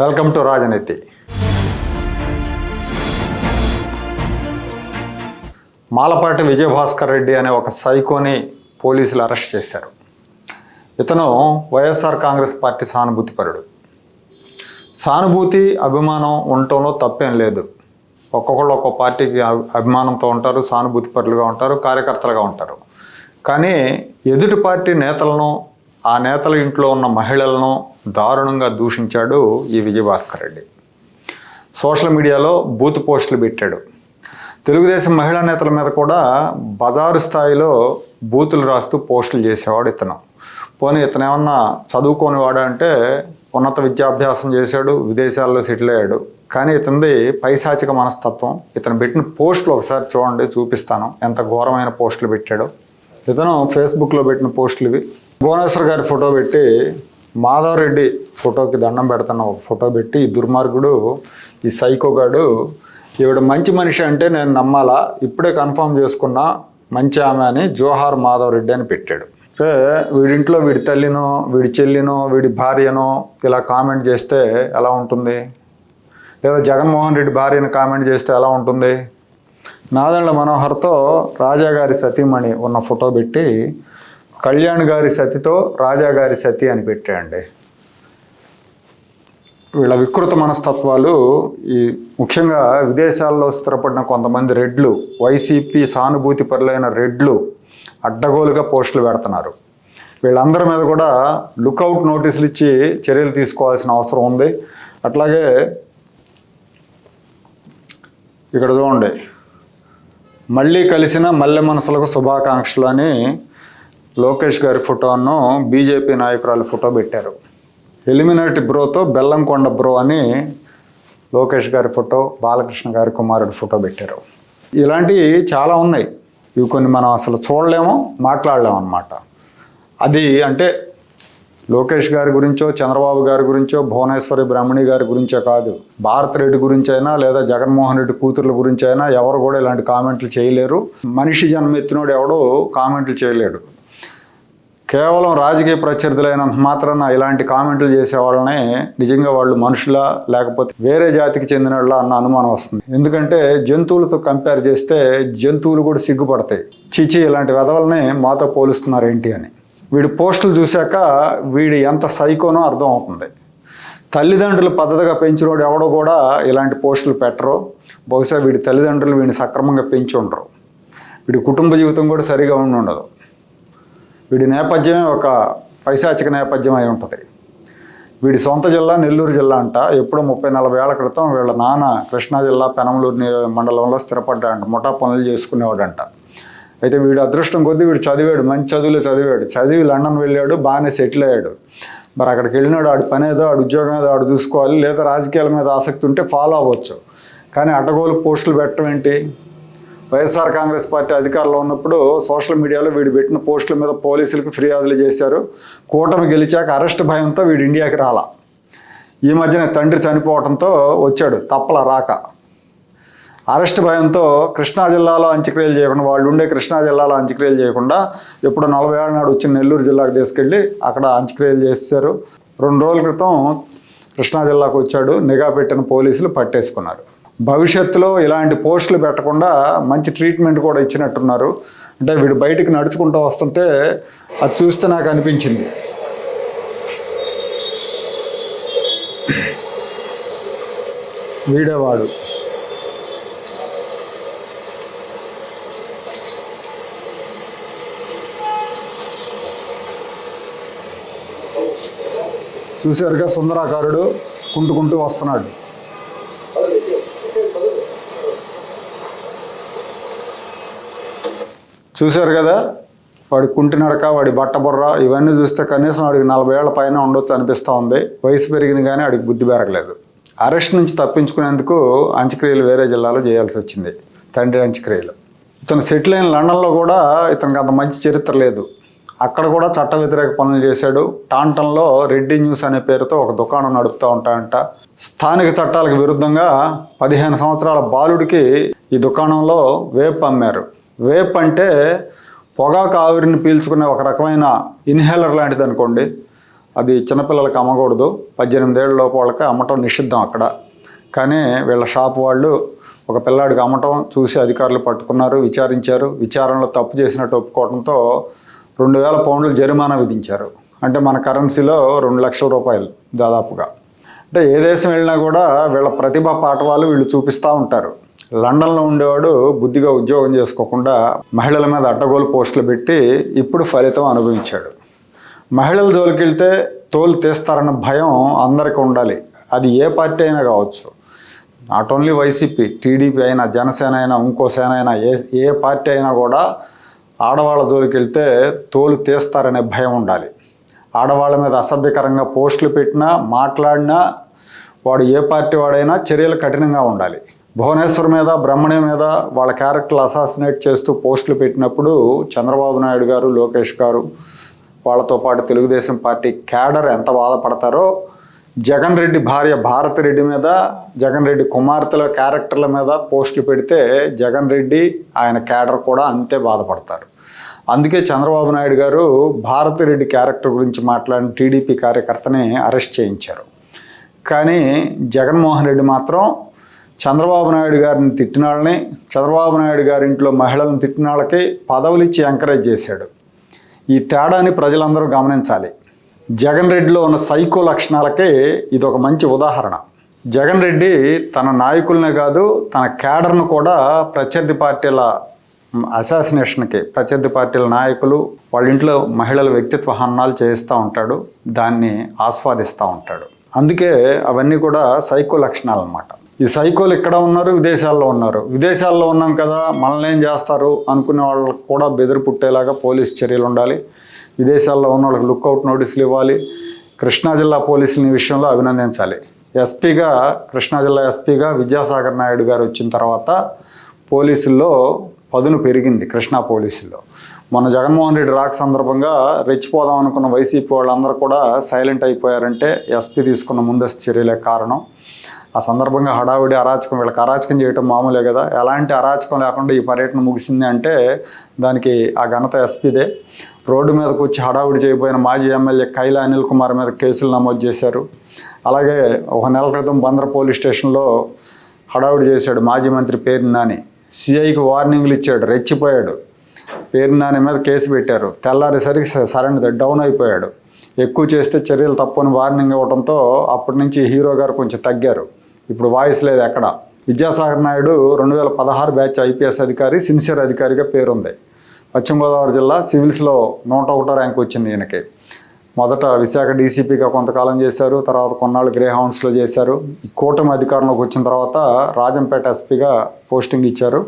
Welcome to రాజనీతి. మాలపాటి విజయభాస్కర్ రెడ్డి అనే ఒక సైకోని పోలీసులు అరెస్ట్ చేశారు. ఇతను వైఎస్ఆర్ కాంగ్రెస్ పార్టీ సానుభూతిపరుడు సానుభూతి అభిమానం ఉండటంలో తప్పేం లేదు. ఒక్కొక్కళ్ళు ఒక్కో పార్టీకి అభి- అభిమానంతో ఉంటారు సానుభూతిపరులుగా ఉంటారు కార్యకర్తలుగా ఉంటారు. కానీ ఎదుటి పార్టీ నేతలను ఆ నేతల ఇంట్లో ఉన్న మహిళలను దారుణంగా దూషించాడు ఈ విజయభాస్కర్ రెడ్డి. సోషల్ మీడియాలో బూత్ పోస్టులు పెట్టాడు. తెలుగుదేశం మహిళా నేతల మీద కూడా బజారు స్థాయిలో బూతులు రాస్తూ పోస్టులు చేసేవాడు ఇతను. పోనీ ఇతను ఏమన్నా చదువుకోనివాడు అంటే ఉన్నత విద్యాభ్యాసం చేశాడు విదేశాల్లో సెటిల్ అయ్యాడు. కానీ ఇతనిది పైశాచిక మనస్తత్వం. ఇతను పెట్టిన పోస్టులు ఒకసారి చూడండి చూపిస్తాను. ఎంత ఘోరమైన పోస్టులు పెట్టాడో. ఇతను ఫేస్బుక్లో పెట్టిన పోస్టులు ఇవి. భువనేశ్వర్ గారి ఫోటో పెట్టి మాధవరెడ్డి ఫోటోకి దండం పెడతాను. ఒక ఫోటో పెట్టి ఈ దుర్మార్గుడు ఈ సైకోగాడు ఈవిడ మంచి మనిషి అంటే నేను నమ్మాలా? ఇప్పుడే కన్ఫర్మ్ చేసుకున్నా మంచి ఆమె అని జోహార్ మాధవరెడ్డి అని పెట్టాడు. అంటే వీడింట్లో వీడి తల్లినో వీడి చెల్లినో వీడి భార్యనో ఇలా కామెంట్ చేస్తే ఎలా ఉంటుంది? లేదా జగన్మోహన్ రెడ్డి భార్యను కామెంట్ చేస్తే ఎలా ఉంటుంది? నాదండ్ల మనోహర్తో రాజా గారి సతీమణి ఉన్న ఫోటో పెట్టి కళ్యాణ్ గారి సతితో రాజా గారి సతి అని పెట్టాయండి. వీళ్ళ వికృత మనస్తత్వాలు ఈ ముఖ్యంగా విదేశాల్లో స్థిరపడిన కొంతమంది రెడ్లు వైసీపీ సానుభూతి పరులైన రెడ్లు అడ్డగోలుగా పోస్టులు పెడుతున్నారు. వీళ్ళందరి మీద కూడా లుకౌట్ నోటీసులు ఇచ్చి చర్యలు తీసుకోవాల్సిన అవసరం ఉంది. అట్లాగే ఇక్కడ చూడండి మళ్ళీ కలిసిన మల్లె మనసులకు శుభాకాంక్షలు అని లోకేష్ గారి ఫోటోను బీజేపీ నాయకురాలు ఫోటో పెట్టారు. ఎలిమినేటి బ్రోతో బెల్లంకొండ బ్రో అని లోకేష్ గారి ఫోటో బాలకృష్ణ గారి కుమారుడి ఫోటో పెట్టారు. ఇలాంటివి చాలా ఉన్నాయి. ఇవి కొన్ని మనం అసలు చూడలేము మాట్లాడలేము అనమాట అది అంటే లోకేష్ గారి గురించో చంద్రబాబు గారి గురించో భువనేశ్వరి బ్రహ్మణి గారి గురించో కాదు. భారత్ రెడ్డి గురించి అయినా లేదా జగన్మోహన్ రెడ్డి కూతుర్ల గురించి అయినా ఎవరు కూడా ఇలాంటి కామెంట్లు చేయలేరు. మనిషి జన్మెత్తినోడు ఎవడో కామెంట్లు చేయలేడు. కేవలం రాజకీయ ప్రత్యర్థులైనంత మాత్రాన ఇలాంటి కామెంట్లు చేసే వాళ్ళని నిజంగా వాళ్ళు మనుషులా లేకపోతే వేరే జాతికి చెందిన వాళ్ళ అన్న అనుమానం వస్తుంది. ఎందుకంటే జంతువులతో కంపేర్ చేస్తే జంతువులు కూడా సిగ్గుపడతాయి. చీచి ఇలాంటి వెధవల్ని మాతో పోలుస్తున్నారు ఏంటి అని. వీడి పోస్టులు చూశాక వీడి ఎంత సైకోనో అర్థం అవుతుంది. తల్లిదండ్రులు పద్ధతిగా పెంచినోడు ఎవడో కూడా ఇలాంటి పోస్టులు పెట్టరు. బహుశా వీడి తల్లిదండ్రులు వీడిని సక్రమంగా పెంచి ఉండరు. వీడి కుటుంబ జీవితం కూడా సరిగా ఉండి ఉండదు. వీడి నేపథ్యమే ఒక పైశాచిక నేపథ్యం అయి ఉంటుంది. వీడి సొంత జిల్లా నెల్లూరు జిల్లా అంట. ఎప్పుడో ముప్పై నలభై ఏళ్ళ క్రితం వీళ్ళ నాన్న కృష్ణా జిల్లా పెనమలూరు మండలంలో స్థిరపడ్డాడంట. ముఠా పనులు చేసుకునేవాడంట. అయితే వీడు అదృష్టం కొద్దీ వీడు చదివాడు. మంచి చదువులు చదివాడు. చదివి లండన్ వెళ్ళాడు. బాగానే సెటిల్ అయ్యాడు. మరి అక్కడికి వెళ్ళినాడు. ఆడి పని ఏదో ఆడు ఉద్యోగం ఏదో ఆడు చూసుకోవాలి. లేదా రాజకీయాల మీద ఆసక్తి ఉంటే ఫాలో అవ్వచ్చు. కానీ అడ్డగోలు పోస్టులు పెట్టడం ఏంటి? వైఎస్ఆర్ కాంగ్రెస్ పార్టీ అధికారంలో ఉన్నప్పుడు సోషల్ మీడియాలో వీడు పెట్టిన పోస్టుల మీద పోలీసులకు ఫిర్యాదులు చేశారు. కూటమి గెలిచాక అరెస్ట్ భయంతో వీడు ఇండియాకి రాలా. ఈ మధ్యన తండ్రి చనిపోవడంతో వచ్చాడు తప్పల రాక. అరెస్ట్ భయంతో కృష్ణా జిల్లాలో అంత్యక్రియలు చేయకుండా వాళ్ళు ఉండే కృష్ణా జిల్లాలో అంత్యక్రియలు చేయకుండా ఎప్పుడు నలభై ఏళ్ళ నాడు వచ్చిన నెల్లూరు జిల్లాకు తీసుకెళ్ళి అక్కడ అంత్యక్రియలు చేశారు. రెండు రోజుల క్రితం కృష్ణా జిల్లాకు వచ్చాడు నిఘా పెట్టిన పోలీసులు పట్టేసుకున్నారు. భవిష్యత్తులో ఇలాంటి పోస్టులు పెట్టకుండా మంచి ట్రీట్మెంట్ కూడా ఇచ్చినట్టున్నారు. అంటే వీడు బయటికి నడుచుకుంటూ వస్తుంటే అది చూస్తే నాకు అనిపించింది. వీడేవాడు. చూశారుగా సుందరాకారుడు కుంటుకుంటూ వస్తున్నాడు. చూశారు కదా? వాడి కుంటి నడక వాడి బట్ట బుర్ర ఇవన్నీ చూస్తే కనీసం వాడికి నలభై ఏళ్ళ పైన ఉండొచ్చు అనిపిస్తూ ఉంది వయసు పెరిగింది కానీ వాడికి బుద్ధి పెరగలేదు. అరెస్ట్ నుంచి తప్పించుకునేందుకు అంత్యక్రియలు వేరే జిల్లాలో చేయాల్సి వచ్చింది. తండ్రి అంత్యక్రియలు. ఇతను సెటిల్ అయిన లండన్లో కూడా ఇతనికి అంత మంచి చరిత్ర లేదు. అక్కడ కూడా చట్ట వ్యతిరేక పనులు చేశాడు. టాంటన్లో రెడ్డి న్యూస్ అనే పేరుతో ఒక దుకాణం నడుపుతూ ఉంటాడంట. స్థానిక చట్టాలకు విరుద్ధంగా పదిహేను సంవత్సరాల బాలుడికి ఈ దుకాణంలో వేపు అమ్మారు. వేప్ అంటే పొగాకు ఆవిరిని పీల్చుకునే ఒక రకమైన ఇన్హేలర్ లాంటిది అనుకోండి. అది చిన్నపిల్లలకి అమ్మకూడదు. పద్దెనిమిదేళ్ళ లోపలకి లోపు వాళ్ళకి అమ్మటం నిషిద్ధం అక్కడ. కానీ వీళ్ళ షాప్ వాళ్ళు ఒక పిల్లాడికి అమ్మటం చూసి అధికారులు పట్టుకున్నారు విచారించారు. విచారణలో తప్పు చేసినట్టు ఒప్పుకోవడంతో రెండు వేల పౌండ్లు జరిమానా విధించారు. అంటే మన కరెన్సీలో రెండు లక్షల రూపాయలు దాదాపుగా. అంటే ఏ దేశం వెళ్ళినా కూడా వీళ్ళ ప్రతిభ పాఠవాలు వీళ్ళు చూపిస్తూ ఉంటారు. లండన్లో ఉండేవాడు బుద్ధిగా ఉద్యోగం చేసుకోకుండా మహిళల మీద అడ్డగోలు పోస్టులు పెట్టి ఇప్పుడు ఫలితం అనుభవించాడు. మహిళల జోలికెళ్తే తోలు తీస్తారన్న భయం అందరికీ ఉండాలి. అది ఏ పార్టీ అయినా కావచ్చు. నాట్ ఓన్లీ వైసీపీ టీడీపీ అయినా జనసేన అయినా ఇంకో సేన అయినా ఏ ఏ పార్టీ అయినా కూడా ఆడవాళ్ళ జోలికి వెళ్తే తోలు తీస్తారనే భయం ఉండాలి. ఆడవాళ్ళ మీద అసభ్యకరంగా పోస్టులు పెట్టినా మాట్లాడినా వాడు ఏ పార్టీ వాడైనా చర్యలు కఠినంగా ఉండాలి. భువనేశ్వర్ మీద బ్రహ్మణి మీద వాళ్ళ క్యారెక్టర్లు అసాసినేట్ చేస్తూ పోస్టులు పెట్టినప్పుడు చంద్రబాబు నాయుడు గారు లోకేష్ గారు వాళ్ళతో పాటు తెలుగుదేశం పార్టీ క్యాడర్ ఎంత బాధపడతారో జగన్ రెడ్డి భార్య భారతి రెడ్డి మీద జగన్ రెడ్డి కుమార్తెల క్యారెక్టర్ల మీద పోస్టులు పెడితే జగన్ రెడ్డి ఆయన క్యాడర్ కూడా అంతే బాధపడతారు. అందుకే చంద్రబాబు నాయుడు గారు భారతి రెడ్డి క్యారెక్టర్ గురించి మాట్లాడిన టీడీపీ కార్యకర్తని అరెస్ట్ చేయించారు. కానీ జగన్మోహన్ రెడ్డి మాత్రం చంద్రబాబు నాయుడు గారిని తిట్టిన వాళ్ళని చంద్రబాబు నాయుడు గారి ఇంట్లో మహిళలను తిట్టిన వాళ్ళకి పదవులు ఇచ్చి ఎంకరేజ్ చేశాడు. ఈ తేడాని ప్రజలందరూ గమనించాలి. జగన్ రెడ్డిలో ఉన్న సైకో లక్షణాలకే ఇది ఒక మంచి ఉదాహరణ. జగన్ రెడ్డి తన నాయకులనే కాదు తన క్యాడర్ను కూడా ప్రత్యర్థి పార్టీల అసాసినేషన్కి ప్రత్యర్థి పార్టీల నాయకులు వాళ్ళ ఇంట్లో మహిళల వ్యక్తిత్వ హన్నాలు చేస్తూ ఉంటాడు దాన్ని ఆస్వాదిస్తూ ఉంటాడు. అందుకే అవన్నీ కూడా సైకో లక్షణాలు అన్నమాట ఈ సైకోలు ఇక్కడ ఉన్నారు విదేశాల్లో ఉన్నారు. విదేశాల్లో ఉన్నాం కదా మనల్ని ఏం చేస్తారు అనుకునే వాళ్ళకి కూడా బెదిరి పుట్టేలాగా పోలీస్ చర్యలు ఉండాలి. విదేశాల్లో ఉన్న వాళ్ళకి లుక్అవుట్ నోటీసులు ఇవ్వాలి. కృష్ణా జిల్లా పోలీసులని విషయంలో అభినందించాలి. ఎస్పీగా కృష్ణా జిల్లా ఎస్పీగా విద్యాసాగర్ నాయుడు గారు వచ్చిన తర్వాత పోలీసుల్లో పదును పెరిగింది కృష్ణా పోలీసుల్లో. మన జగన్మోహన్ రెడ్డి రాక సందర్భంగా రెచ్చిపోదాం అనుకున్న వైసీపీ వాళ్ళందరూ కూడా సైలెంట్ అయిపోయారంటే ఎస్పీ తీసుకున్న ముందస్తు చర్యలే కారణం. ఆ సందర్భంగా హడావిడి అరాచకం వీళ్ళకి అరాచకం చేయటం మామూలే కదా. ఎలాంటి అరాచకం లేకుండా ఈ పర్యటన ముగిసింది అంటే దానికి ఆ ఘనత ఎస్పీదే. రోడ్డు మీదకు వచ్చి హడావిడి చేయబోయిన మాజీ ఎమ్మెల్యే కైలా అనిల్ కుమార్ మీద కేసులు నమోదు చేశారు. అలాగే ఒక నెల క్రితం బంద్ర పోలీస్ స్టేషన్లో హడావుడి చేశాడు మాజీ మంత్రి పేరు నాని. సిఐకి వార్నింగ్లు ఇచ్చాడు రెచ్చిపోయాడు. పేరు నాని మీద కేసు పెట్టారు. తెల్లారేసరికి స- సరెండర్ డౌన్ అయిపోయాడు. ఎక్కువ చేస్తే చర్యలు తప్పని వార్నింగ్ ఇవ్వడంతో అప్పటి నుంచి హీరో గారు కొంచెం తగ్గారు. ఇప్పుడు వాయిస్ లేదు ఎక్కడ. విద్యాసాగర్ నాయుడు రెండు వేల పదహారు బ్యాచ్ ఐపీఎస్ అధికారి సిన్సియర్ అధికారిగా పేరుంది. పశ్చిమ గోదావరి జిల్లా సివిల్స్లో నూట ఒకటో ర్యాంక్ వచ్చింది ఈయనకి. మొదట విశాఖ డీసీపీగా కొంతకాలం చేశారు తర్వాత కొన్నాళ్ళు గ్రే హౌండ్స్లో చేశారు. ఈ కూటమి అధికారంలోకి వచ్చిన తర్వాత రాజంపేట ఎస్పీగా పోస్టింగ్ ఇచ్చారు.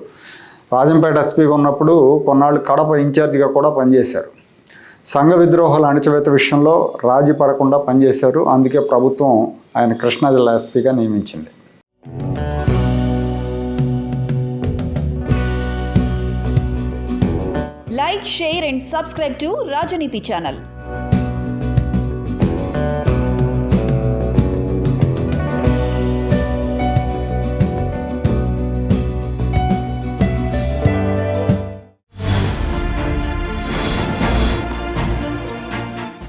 రాజంపేట ఎస్పీగా ఉన్నప్పుడు కొన్నాళ్ళు కడప ఇన్ఛార్జిగా కూడా పనిచేశారు. సంఘ విద్రోహాల అణచివేత విషయంలో రాజీ పడకుండా పనిచేశారు. అందుకే ప్రభుత్వం ఆయన కృష్ణా జిల్లా ఎస్పీగా నియమించింది. Like share and subscribe to Rajaneeti channel